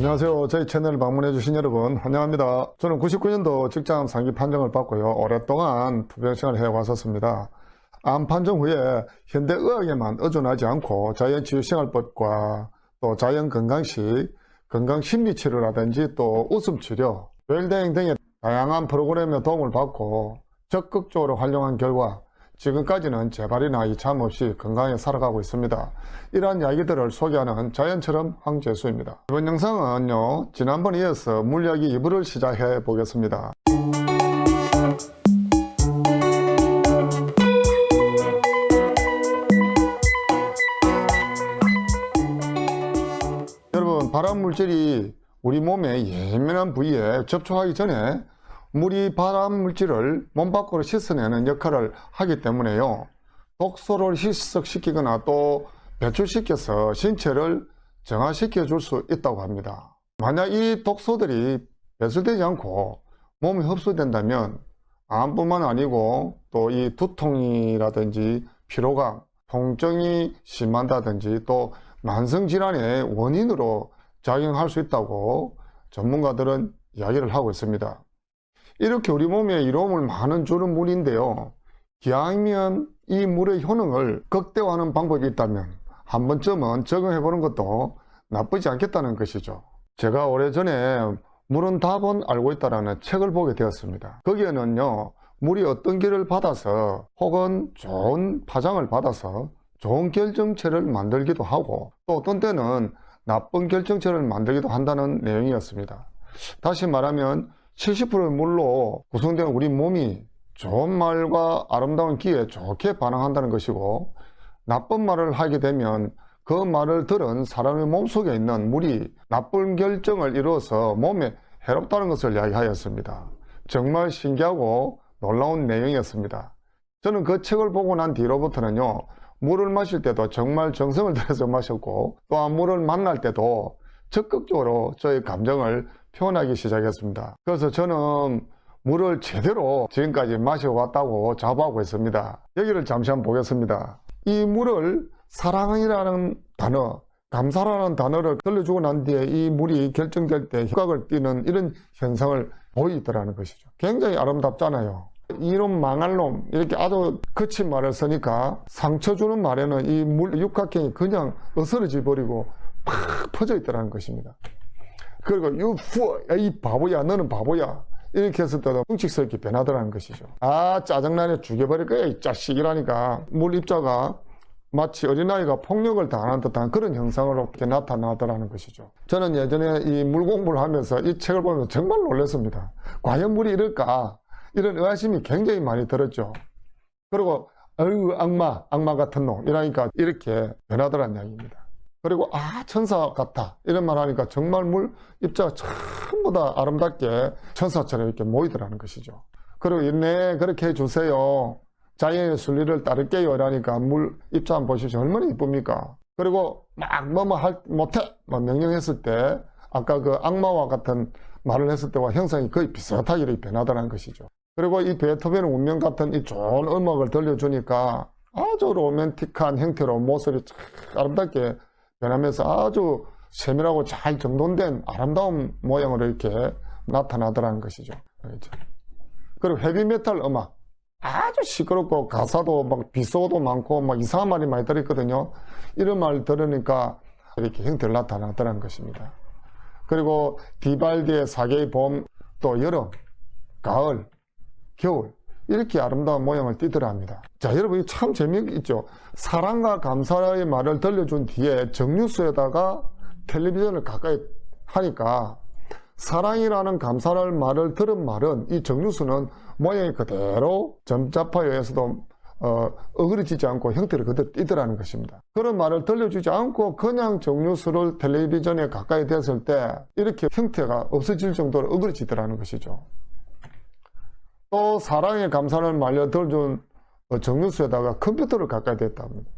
안녕하세요. 저희 채널 방문해주신 여러분 환영합니다. 저는 99년도 직장 상기 판정을 받고요. 오랫동안 투병생활을 해왔었습니다. 암 판정 후에 현대의학에만 의존하지 않고 자연치유생활법과 또 자연건강식, 건강심리치료라든지 또 웃음치료, 웰대행 등의 다양한 프로그램의 도움을 받고 적극적으로 활용한 결과 지금까지는 재발이나 이참 없이 건강하게 살아가고 있습니다. 이러한 이야기들을 소개하는 자연처럼 황재수입니다. 이번 영상은요, 지난번에 이어서 물리학이 2부를 시작해 보겠습니다. 여러분, 발암 물질이 우리 몸의 예민한 부위에 접촉하기 전에 물이 발암 물질을 몸 밖으로 씻어내는 역할을 하기 때문에요. 독소를 희석시키거나 또 배출시켜서 신체를 정화시켜 줄 수 있다고 합니다. 만약 이 독소들이 배출되지 않고 몸에 흡수된다면 암뿐만 아니고 또 이 두통이라든지 피로감, 통증이 심한다든지 또 만성질환의 원인으로 작용할 수 있다고 전문가들은 이야기를 하고 있습니다. 이렇게 우리 몸에 이로움을 많은 주는 물인데요. 기왕이면 이 물의 효능을 극대화하는 방법이 있다면 한 번쯤은 적용해 보는 것도 나쁘지 않겠다는 것이죠. 제가 오래전에 물은 답은 알고 있다라는 책을 보게 되었습니다. 거기에는요, 물이 어떤 길을 받아서 혹은 좋은 파장을 받아서 좋은 결정체를 만들기도 하고 또 어떤 때는 나쁜 결정체를 만들기도 한다는 내용이었습니다. 다시 말하면 70%의 물로 구성된 우리 몸이 좋은 말과 아름다운 기에 좋게 반응한다는 것이고 나쁜 말을 하게 되면 그 말을 들은 사람의 몸속에 있는 물이 나쁜 결정을 이루어서 몸에 해롭다는 것을 이야기하였습니다. 정말 신기하고 놀라운 내용이었습니다. 저는 그 책을 보고 난 뒤로부터는요, 물을 마실 때도 정말 정성을 들여서 마셨고, 또한 물을 만날 때도 적극적으로 저의 감정을 표현하기 시작했습니다. 그래서 저는 물을 제대로 지금까지 마셔왔다고 자부하고 있습니다. 여기를 잠시 한번 보겠습니다. 이 물을 사랑이라는 단어, 감사라는 단어를 들려주고 난 뒤에 이 물이 결정될 때 효과를 띠는 이런 현상을 보이더라는 것이죠. 굉장히 아름답잖아요. 이놈 망할 놈 이렇게 아주 거친 말을 쓰니까 상처 주는 말에는 이 물 육각형이 그냥 어스러져 버리고 팍 퍼져 있더라는 것입니다. 그리고 유푸 이 바보야 너는 바보야 이렇게 했을 때도 끔찍스럽게 변하더라는 것이죠. 아 짜증나네 죽여버릴 거야 이 자식이라니까 물 입자가 마치 어린아이가 폭력을 당하는 듯한 그런 형상으로 이렇게 나타나더라는 것이죠. 저는 예전에 이 물 공부를 하면서 이 책을 보면서 정말 놀랐습니다. 과연 물이 이럴까? 이런 의아심이 굉장히 많이 들었죠. 그리고 어유 악마, 악마 같은 놈 이러니까 이렇게 변하더란 이야기입니다. 그리고 아 천사 같다 이런 말 하니까 정말 물 입자가 전부 다 아름답게 천사처럼 이렇게 모이더라는 것이죠. 그리고 네 그렇게 해주세요. 자연의 순리를 따를게요. 이러니까 물 입자 한번 보십시오. 얼마나 이쁩니까? 그리고 막 뭐뭐 할 못해 막 명령했을 때 아까 그 악마와 같은 말을 했을 때와 형상이 거의 비슷하게 변하더라는 것이죠. 그리고 이 베토벤 운명 같은 이 좋은 음악을 들려주니까 아주 로맨틱한 형태로 모습이 참 아름답게 변하면서 아주 세밀하고 잘 정돈된 아름다운 모양으로 이렇게 나타나더라는 것이죠. 그렇죠. 그리고 헤비메탈 음악. 아주 시끄럽고 가사도 막 비소도 많고 막 이상한 말이 많이 들어있거든요. 이런 말 들으니까 이렇게 형태를 나타나더라는 것입니다. 그리고 디발디의 사계의 봄, 또 여름, 가을, 겨울 이렇게 아름다운 모양을 띠더라 합니다. 자, 여러분, 참 재미있죠? 사랑과 감사의 말을 들려준 뒤에 정류수에다가 텔레비전을 가까이 하니까 사랑이라는 감사를 말을 들은 말은 이 정류수는 모양이 그대로 점자파에 의해서도 어, 어그러지지 않고 형태를 그대로 띠더라는 것입니다. 그런 말을 들려주지 않고 그냥 정류수를 텔레비전에 가까이 됐을 때 이렇게 형태가 없어질 정도로 어그러지더라는 것이죠. 또 사랑의 감사를 말려 들어준 정류수에다가 컴퓨터를 가까이 댔다 합니다.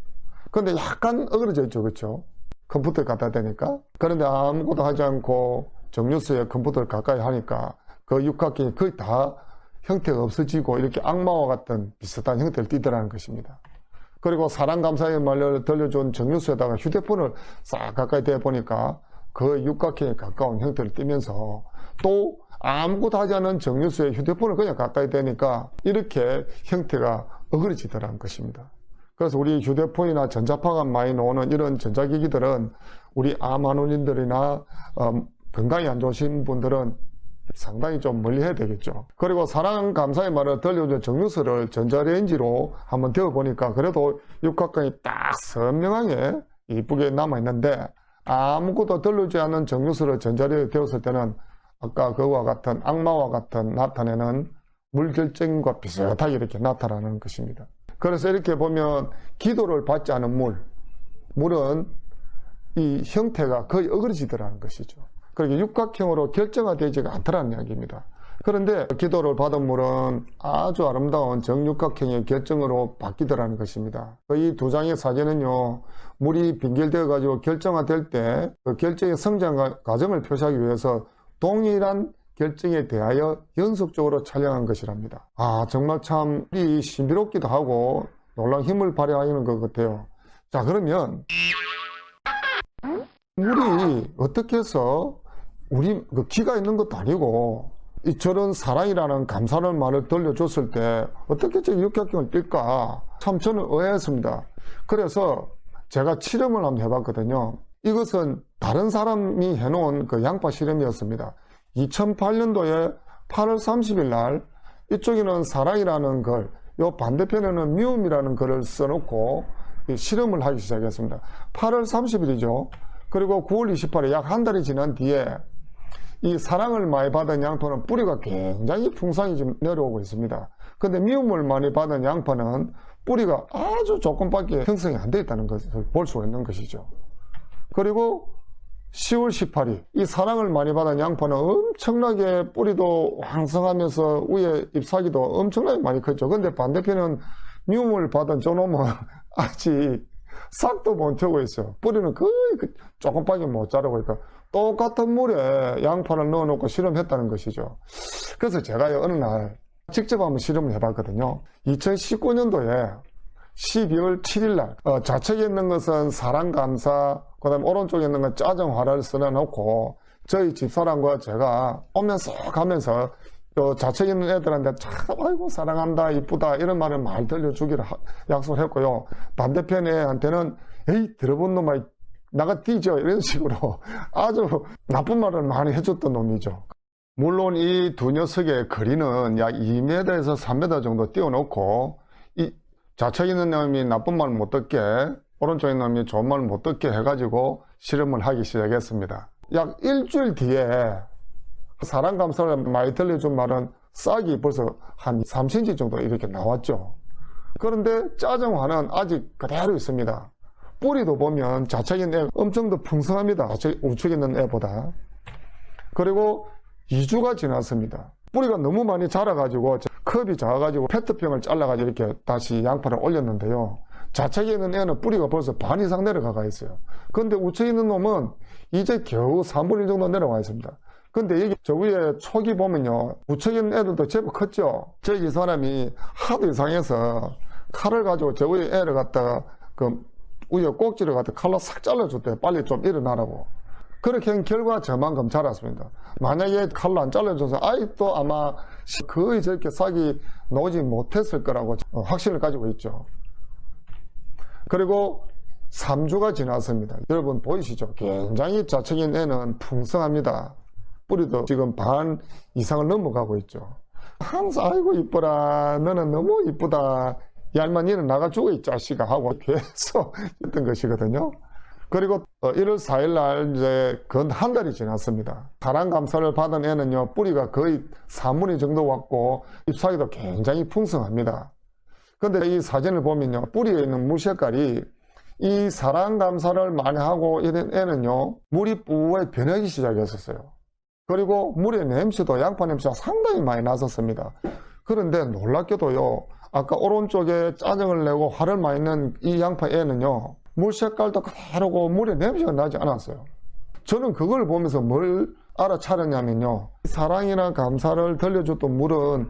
근데 약간 어그러져 있죠. 그렇죠? 컴퓨터에 갖다 대니까. 그런데 아무것도 하지 않고 정류수에 컴퓨터를 가까이 하니까 그 육각형이 거의 다 형태가 없어지고 이렇게 악마와 같은 비슷한 형태를 띠더라는 것입니다. 그리고 사랑 감사의 말을 들려준 정류수에다가 휴대폰을 싹 가까이 대 보니까 그 육각형에 가까운 형태를 띠면서 또 아무것도 하지 않은 정류수에 휴대폰을 그냥 가까이 대니까 이렇게 형태가 어그러지더라는 것입니다. 그래서 우리 휴대폰이나 전자파가 많이 나오는 이런 전자기기들은 우리 암환원인들이나 어, 건강이 안 좋으신 분들은 상당히 좀 멀리 해야 되겠죠. 그리고 사랑 감사의 말을 들려준 정유수를 전자레인지로 한번 데워보니까 그래도 육각형이 딱 선명하게 이쁘게 남아있는데 아무것도 들르지 않은 정유수를 전자레인지에 데웠을 때는 아까 그와 같은 악마와 같은 나타내는 물결정과 비슷하게 이렇게 나타나는 것입니다. 그래서 이렇게 보면 기도를 받지 않은 물, 물은 이 형태가 거의 어그러지더라는 것이죠. 그렇게 육각형으로 결정화되지가 않더라는 이야기입니다. 그런데 기도를 받은 물은 아주 아름다운 정육각형의 결정으로 바뀌더라는 것입니다. 이 두 장의 사진은요, 물이 빙결되어 가지고 결정화될 때 그 결정의 성장 과정을 표시하기 위해서 동일한 결정에 대하여 연속적으로 촬영한 것이랍니다. 아, 정말 참, 이 신비롭기도 하고 놀라운 힘을 발휘하는 것 같아요. 자, 그러면 물이 어떻게 해서 우리 그 기가 있는 것도 아니고 이 저런 사랑이라는 감사를 말을 들려줬을 때 어떻게 저 육각형을 띨까 참 저는 의아했습니다. 그래서 제가 실험을 한번 해봤거든요. 이것은 다른 사람이 해놓은 그 양파 실험이었습니다. 2008년도에 8월 30일 날 이쪽에는 사랑이라는 글, 요 반대편에는 미움이라는 글을 써놓고 이 실험을 하기 시작했습니다. 8월 30일이죠. 그리고 9월 28일 약 한 달이 지난 뒤에 이 사랑을 많이 받은 양파는 뿌리가 굉장히 풍성히 지금 내려오고 있습니다. 근데 미움을 많이 받은 양파는 뿌리가 아주 조금밖에 형성이 안 되어 있다는 것을 볼 수가 있는 것이죠. 그리고 10월 18일 이 사랑을 많이 받은 양파는 엄청나게 뿌리도 왕성하면서 위에 잎사귀도 엄청나게 많이 컸죠. 근데 반대편은 미움을 받은 저놈은 아직 싹도 못 펴고 있어요. 뿌리는 거의 그 조금밖에 못 자라고 있고 똑같은 물에 양파를 넣어놓고 실험했다는 것이죠. 그래서 제가 어느 날 직접 한번 실험을 해봤거든요. 2019년도에 12월 7일 날 어, 좌측에 있는 것은 사랑 감사 그 다음에 오른쪽에 있는 건 짜정화를 써놓고 저희 집사람과 제가 오면서 가면서 요 좌측에 있는 애들한테 참 아이고 사랑한다 이쁘다 이런 말을 많이 들려주기를 하- 약속을 했고요. 반대편 애한테는 에이 들어본 놈아 나가 뛰죠. 이런 식으로 아주 나쁜 말을 많이 해줬던 놈이죠. 물론 이 두 녀석의 거리는 약 2m에서 3m 정도 띄워놓고 이 좌측에 있는 놈이 나쁜 말 못 듣게 오른쪽에 놈이 말못 듣게 해가지고 실험을 하기 시작했습니다. 약 일주일 뒤에 사랑 감사를 많이 들려준 말은 싹이 벌써 한 3cm 정도 이렇게 나왔죠. 그런데 짜정화는 아직 그대로 있습니다. 뿌리도 보면 좌측에 있는 애 엄청 더 풍성합니다. 우측에 있는 애보다. 그리고 2주가 지났습니다. 뿌리가 너무 많이 자라가지고 컵이 작아가지고 페트병을 잘라가지고 이렇게 다시 양파를 올렸는데요. 좌측에 있는 애는 뿌리가 벌써 반 이상 내려가가 있어요. 근데 우측에 있는 놈은 이제 겨우 3분의 1 정도 내려와 있습니다. 근데 여기 저 위에 촉이 보면요. 우측에 있는 애들도 제법 컸죠. 저기 사람이 하도 이상해서 칼을 가지고 저 위에 애를 갖다가 그 위에 꼭지를 갖다 칼로 싹 잘라줬대요. 빨리 좀 일어나라고. 그렇게 한 결과 저만큼 자랐습니다. 만약에 칼로 안 잘라줘서 아직도 아마 거의 저렇게 싹이 나오지 못했을 거라고 확신을 가지고 있죠. 그리고 3주가 지났습니다. 여러분 보이시죠? 굉장히 좌측인 애는 풍성합니다. 뿌리도 지금 반 이상을 넘어가고 있죠. 항상 아이고 이뻐라 너는 너무 이쁘다 얄만 이는 나가 죽어 이 자식아 하고 계속 했던 것이거든요. 그리고 1월 4일 날 이제 건한 달이 지났습니다. 사랑 감사를 받은 애는요 뿌리가 거의 3분의 정도 왔고 잎사귀도 굉장히 풍성합니다. 근데 이 사진을 보면요 뿌리에 있는 물 색깔이 이 사랑 감사를 많이 하고 이런 애는요 물이 뿌에 변하기 시작했었어요. 그리고 물의 냄새도 양파 냄새가 상당히 많이 났었습니다. 그런데 놀랍게도요 아까 오른쪽에 짜증을 내고 화를 많이 낸 이 양파 애는요 물 색깔도 그대로고 물의 냄새가 나지 않았어요. 저는 그걸 보면서 뭘 알아차렸냐면요. 사랑이나 감사를 들려줬던 물은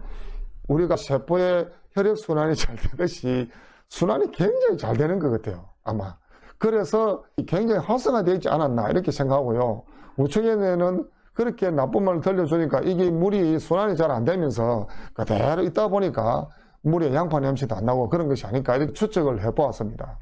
우리가 세포의 혈액 순환이 잘 되듯이 순환이 굉장히 잘 되는 것 같아요. 아마. 그래서 굉장히 활성화되어 있지 않았나 이렇게 생각하고요. 우측에는 그렇게 나쁜 말을 들려주니까 이게 물이 순환이 잘 안 되면서 그대로 있다 보니까 물에 양파 냄새도 안 나고 그런 것이 아닐까 이렇게 추측을 해보았습니다.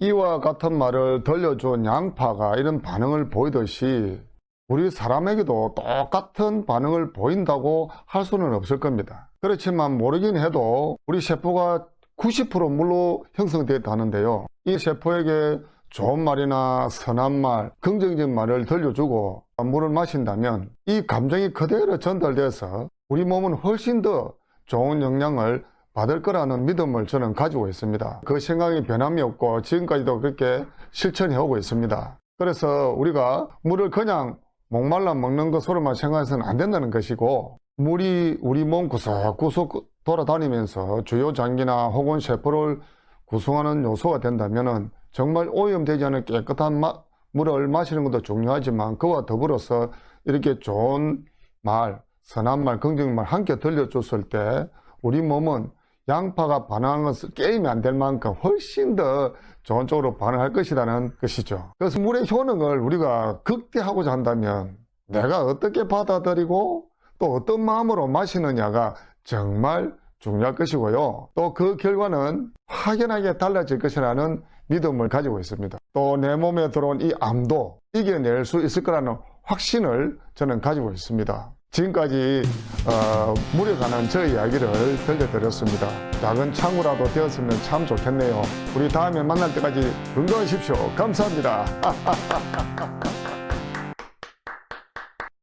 이와 같은 말을 들려준 양파가 이런 반응을 보이듯이 우리 사람에게도 똑같은 반응을 보인다고 할 수는 없을 겁니다. 그렇지만 모르긴 해도 우리 세포가 90% 물로 형성되었다는데요. 이 세포에게 좋은 말이나 선한 말, 긍정적인 말을 들려주고 물을 마신다면 이 감정이 그대로 전달돼서 우리 몸은 훨씬 더 좋은 영향을 받을 거라는 믿음을 저는 가지고 있습니다. 그 생각이 변함이 없고 지금까지도 그렇게 실천해 오고 있습니다. 그래서 우리가 물을 그냥 목말라 먹는 것으로만 생각해서는 안 된다는 것이고 물이 우리 몸 구석구석 돌아다니면서 주요 장기나 혹은 세포를 구성하는 요소가 된다면 정말 오염되지 않은 깨끗한 마- 물을 마시는 것도 중요하지만 그와 더불어서 이렇게 좋은 말, 선한 말, 긍정의 말 함께 들려줬을 때 우리 몸은 양파가 반응하는 것을 게임이 안 될 만큼 훨씬 더 좋은 쪽으로 반응할 것이라는 것이죠. 그래서 물의 효능을 우리가 극대하고자 한다면 내가 어떻게 받아들이고 또 어떤 마음으로 마시느냐가 정말 중요할 것이고요. 또 그 결과는 확연하게 달라질 것이라는 믿음을 가지고 있습니다. 또 내 몸에 들어온 이 암도 이겨낼 수 있을 거라는 확신을 저는 가지고 있습니다. 지금까지 어, 물에 관한 저 이야기를 들려드렸습니다. 작은 창구라도 되었으면 참 좋겠네요. 우리 다음에 만날 때까지 건강하십시오. 감사합니다.